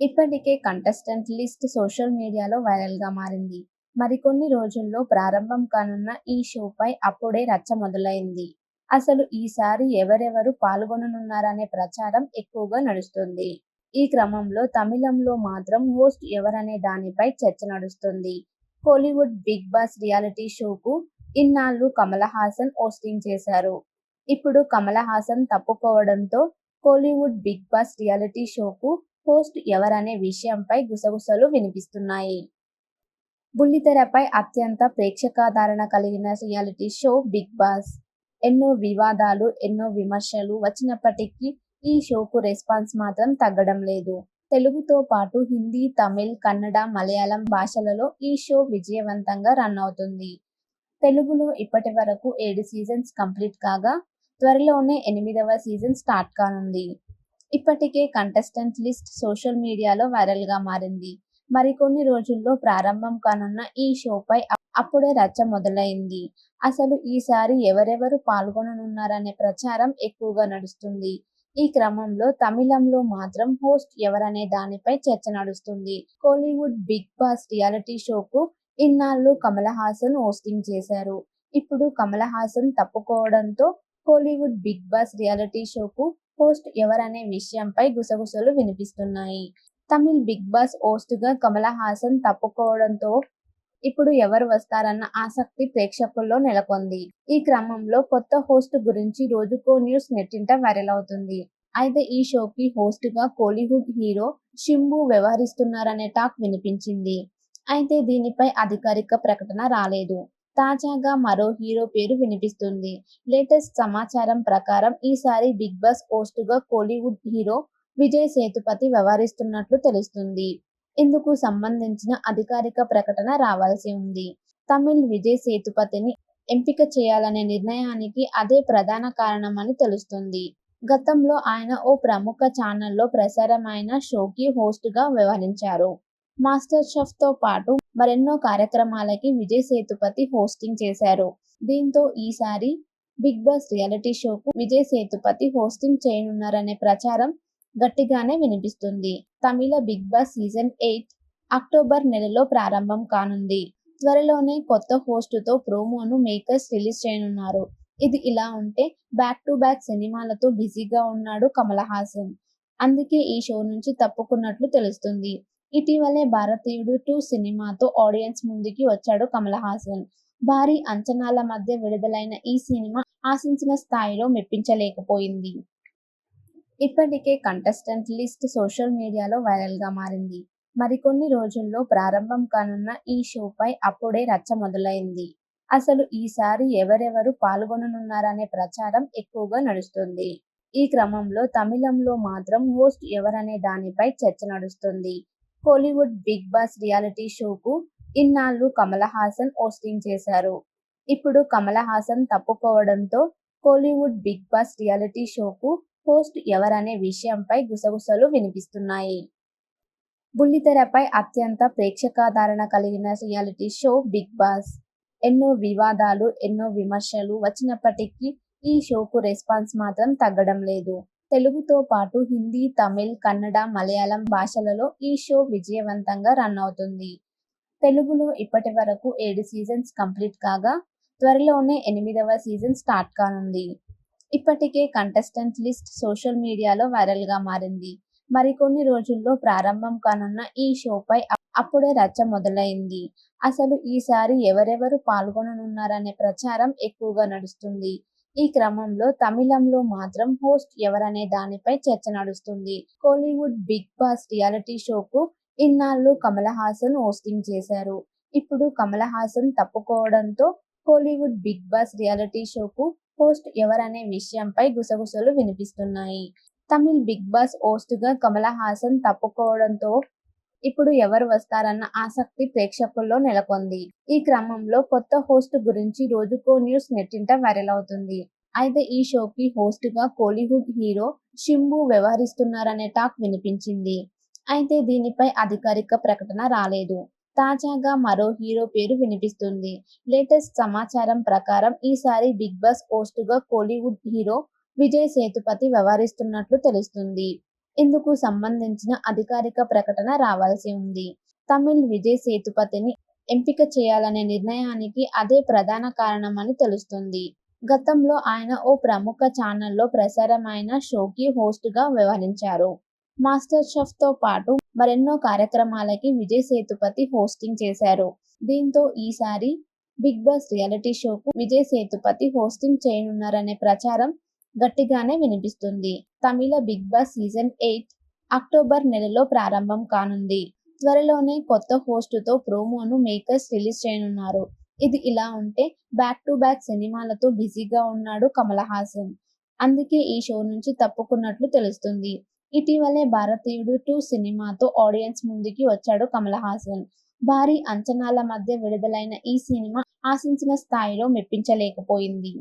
ఇప్పటికే contestant list social మీడియాలో వైరల్గా మారింది. మరికొన్ని రోజుల్లో ప్రారంభం కానున్న ఈ షోపై అప్పుడే రచ్చ మొదలైంది. అసలు ఈసారి ఎవరెవరు పాల్గొననున్నారనే ప్రచారం ఎక్కువగా నడుస్తుంది. ఈ క్రమంలో తమిళంలో మాత్రం హోస్ట్ ఎవరనే దానిపై చర్చ నడుస్తుంది. కోలీవుడ్ బిగ్ బాస్ రియాలిటీ షోకు ఇన్నాళ్ళు కమల్ హాసన్ హోస్టింగ్ చేశారు. ఇప్పుడు కమల్ హాసన్ తప్పుకోవడంతో కోలీవుడ్ బిగ్ బాస్ రియాలిటీ షోకు హోస్ట్ ఎవరనే విషయంపై గుసగుసలు వినిపిస్తున్నాయి. బుల్లితెరపై అత్యంత ప్రేక్షకాధారణ కలిగిన రియాలిటీ షో బిగ్ బాస్. ఎన్నో వివాదాలు ఎన్నో విమర్శలు వచ్చినప్పటికీ ఈ షోకు రెస్పాన్స్ మాత్రం తగ్గడం లేదు. తెలుగుతో పాటు హిందీ తమిళ్ కన్నడ మలయాళం భాషలలో ఈ షో విజయవంతంగా రన్ అవుతుంది. తెలుగులో ఇప్పటి వరకు ఏడు సీజన్స్ కంప్లీట్ కాగా త్వరలోనే ఎనిమిదవ సీజన్ స్టార్ట్ కానుంది. ఇప్పటికే కంటెస్టెంట్ లిస్ట్ సోషల్ మీడియాలో వైరల్గా మారింది. మరికొన్ని రోజుల్లో ప్రారంభం కానున్న ఈ షోపై అప్పుడే రచ్చ మొదలైంది. అసలు ఈసారి ఎవరెవరు పాల్గొననున్నారనే ప్రచారం ఎక్కువగా నడుస్తుంది. ఈ క్రమంలో తమిళంలో మాత్రం హోస్ట్ ఎవరనే దానిపై చర్చ నడుస్తుంది. కోలీవుడ్ బిగ్ బాస్ రియాలిటీ షోకు ఇన్నాళ్ళు కమల్ హాసన్ హోస్టింగ్ చేశారు. ఇప్పుడు కమల్ హాసన్ తప్పుకోవడంతో కోలీవుడ్ బిగ్ బాస్ రియాలిటీ షోకు హోస్ట్ ఎవరనే విషయంపై గుసగుసలు వినిపిస్తున్నాయి. తమిళ్ బిగ్ బాస్ హోస్ట్గా కమల్ హాసన్ తప్పుకోవడంతో ఇప్పుడు ఎవరు వస్తారన్న ఆసక్తి ప్రేక్షకుల్లో నెలకొంది. ఈ క్రమంలో కొత్త హోస్ట్ గురించి రోజుకో న్యూస్ నెట్టింట వైరల్ అవుతుంది. అయితే ఈ షోకి హోస్ట్గా కోలీవుడ్ హీరో షింబు వ్యవహరిస్తున్నారనే టాక్ వినిపించింది. అయితే దీనిపై అధికారిక ప్రకటన రాలేదు. తాజాగా మరో హీరో పేరు వినిపిస్తుంది. లేటెస్ట్ సమాచారం ప్రకారం ఈసారి బిగ్ బాస్ హోస్ట్గా కోలీవుడ్ హీరో విజయ్ సేతుపతి వ్యవహరిస్తున్నట్లు తెలుస్తుంది. ఇందుకు సంబంధించిన అధికారిక ప్రకటన రావాల్సి ఉంది. తమిళ్ విజయ్ సేతుపతిని ఎంపిక చేయాలనే నిర్ణయానికి అదే ప్రధాన కారణమని తెలుస్తుంది. గతంలో ఆయన ఓ ప్రముఖ ఛానల్లో ప్రసారమైన షోకి హోస్ట్గా వ్యవహరించారు. మాస్టర్ షెఫ్తో పాటు మరెన్నో కార్యక్రమాలకి విజయ్ సేతుపతి హోస్టింగ్ చేశారు. దీంతో ఈసారి బిగ్ బాస్ రియాలిటీ షోకు విజయ్ సేతుపతి హోస్టింగ్ చేయనున్నారనే ప్రచారం గట్టిగానే వినిపిస్తుంది. Tamil Bigg Boss season eight October నెలలో ప్రారంభం కానుంది. త్వరలోనే కొత్త హోస్టుతో ప్రోమోను మేకర్స్ రిలీజ్ చేయనున్నారు. ఇది ఇలా ఉంటే బ్యాక్ టు బ్యాక్ సినిమాలతో బిజీగా ఉన్నాడు కమల్ హాసన్. అందుకే ఈ షో నుంచి తప్పుకున్నట్లు తెలుస్తుంది. ఇటీవలే భారతీయుడు టూ సినిమాతో ఆడియన్స్ ముందుకి వచ్చాడు కమల్ హాసన్. భారీ అంచనాల మధ్య విడుదలైన ఈ సినిమా ఆశించిన స్థాయిలో మెప్పించలేకపోయింది. ఇప్పటికే కంటెస్టెంట్ లిస్ట్ సోషల్ మీడియాలో వైరల్గా మారింది. మరికొన్ని రోజుల్లో ప్రారంభం కానున్న ఈ షోపై అప్పుడే రచ్చ మొదలైంది. అసలు ఈసారి ఎవరెవరు పాల్గొననున్నారనే ప్రచారం ఎక్కువగా నడుస్తుంది. ఈ క్రమంలో తమిళంలో మాత్రం హోస్ట్ ఎవరనే దానిపై చర్చ నడుస్తుంది. కోలీవుడ్ బిగ్ బాస్ రియాలిటీ షోకు ఇన్నాళ్ళు కమల్ హాసన్ హోస్టింగ్ చేశారు. ఇప్పుడు కమల్ హాసన్ తప్పుకోవడంతో కోలీవుడ్ బిగ్ బాస్ రియాలిటీ షోకు హోస్ట్ ఎవరనే విషయంపై గుసగుసలు వినిపిస్తున్నాయి. బుల్లితెరపై అత్యంత ప్రేక్షకాధారణ కలిగిన రియాలిటీ షో బిగ్ బాస్ ఎన్నో వివాదాలు ఎన్నో విమర్శలు వచ్చినప్పటికీ ఈ షోకు రెస్పాన్స్ మాత్రం తగ్గడం లేదు. తెలుగుతో పాటు హిందీ తమిళ్ కన్నడ మలయాళం భాషలలో ఈ షో విజయవంతంగా రన్ అవుతుంది. తెలుగులో ఇప్పటి వరకు ఏడు సీజన్స్ కంప్లీట్ కాగా త్వరలోనే ఎనిమిదవ సీజన్ స్టార్ట్ కానుంది. ఇప్పటికే కంటెస్టెంట్ లిస్ట్ సోషల్ మీడియాలో వైరల్గా మారింది. మరికొన్ని రోజుల్లో ప్రారంభం కానున్న ఈ షోపై అప్పుడే రచ్చ మొదలైంది. అసలు ఈసారి ఎవరెవరు పాల్గొననున్నారనే ప్రచారం ఎక్కువగా నడుస్తుంది. ఈ క్రమంలో తమిళంలో మాత్రం హోస్ట్ ఎవరనే దానిపై చర్చ నడుస్తుంది. కోలీవుడ్ బిగ్ బాస్ రియాలిటీ షోకు ఇన్నాళ్ళు కమల్ హాసన్ హోస్టింగ్ చేశారు. ఇప్పుడు కమల్ హాసన్ తప్పుకోవడంతో కోలీవుడ్ బిగ్ బాస్ రియాలిటీ షోకు హోస్ట్ ఎవరనే విషయంపై గుసగుసలు వినిపిస్తున్నాయి. తమిళ్ బిగ్ బాస్ హోస్ట్గా కమల్ హాసన్ తప్పుకోవడంతో ఇప్పుడు ఎవరు వస్తారన్న ఆసక్తి ప్రేక్షకుల్లో నెలకొంది. ఈ క్రమంలో కొత్త హోస్ట్ గురించి రోజుకో న్యూస్ నెట్టింట వైరల్ అవుతుంది. అయితే ఈ షోకి హోస్ట్గా కోలీవుడ్ హీరో షింబు వ్యవహరిస్తున్నారనే టాక్ వినిపించింది. అయితే దీనిపై అధికారిక ప్రకటన రాలేదు. తాజాగా మరో హీరో పేరు వినిపిస్తుంది. లేటెస్ట్ సమాచారం ప్రకారం ఈసారి బిగ్ బాస్ హోస్ట్గా కోలీవుడ్ హీరో విజయ్ సేతుపతి వ్యవహరిస్తున్నట్లు తెలుస్తుంది. ఇందుకు సంబంధించిన అధికారిక ప్రకటన రావాల్సి ఉంది. తమిళ్ విజయ్ సేతుపతిని ఎంపిక చేయాలనే నిర్ణయానికి అదే ప్రధాన కారణమని తెలుస్తుంది గతంలో ఆయన ఓ ప్రముఖ ఛానల్లో ప్రసారమైన షోకి హోస్ట్గా వ్యవహరించారు. మాస్టర్ షెఫ్తో పాటు మరెన్నో కార్యక్రమాలకి విజయ్ సేతుపతి హోస్టింగ్ చేశారు. దీంతో ఈసారి బిగ్ బాస్ రియాలిటీ షోకు విజయ్ సేతుపతి హోస్టింగ్ చేయనున్నారనే ప్రచారం గట్టిగానే వినిపిస్తుంది. Tamil Bigg Boss season eight October నెలలో ప్రారంభం కానుంది. త్వరలోనే కొత్త హోస్టుతో ప్రోమోను మేకర్స్ రిలీజ్ చేయనున్నారు. ఇది ఇలా ఉంటే బ్యాక్ టు బ్యాక్ సినిమాలతో బిజీగా ఉన్నాడు కమల్ హాసన్. అందుకే ఈ షో నుంచి తప్పుకున్నట్లు తెలుస్తుంది. ఇటీవలే భారతీయుడు టూ సినిమాతో ఆడియన్స్ ముందుకి వచ్చాడు కమల్ హాసన్. భారీ అంచనాల మధ్య విడుదలైన ఈ సినిమా ఆశించిన స్థాయిలో మెప్పించలేకపోయింది.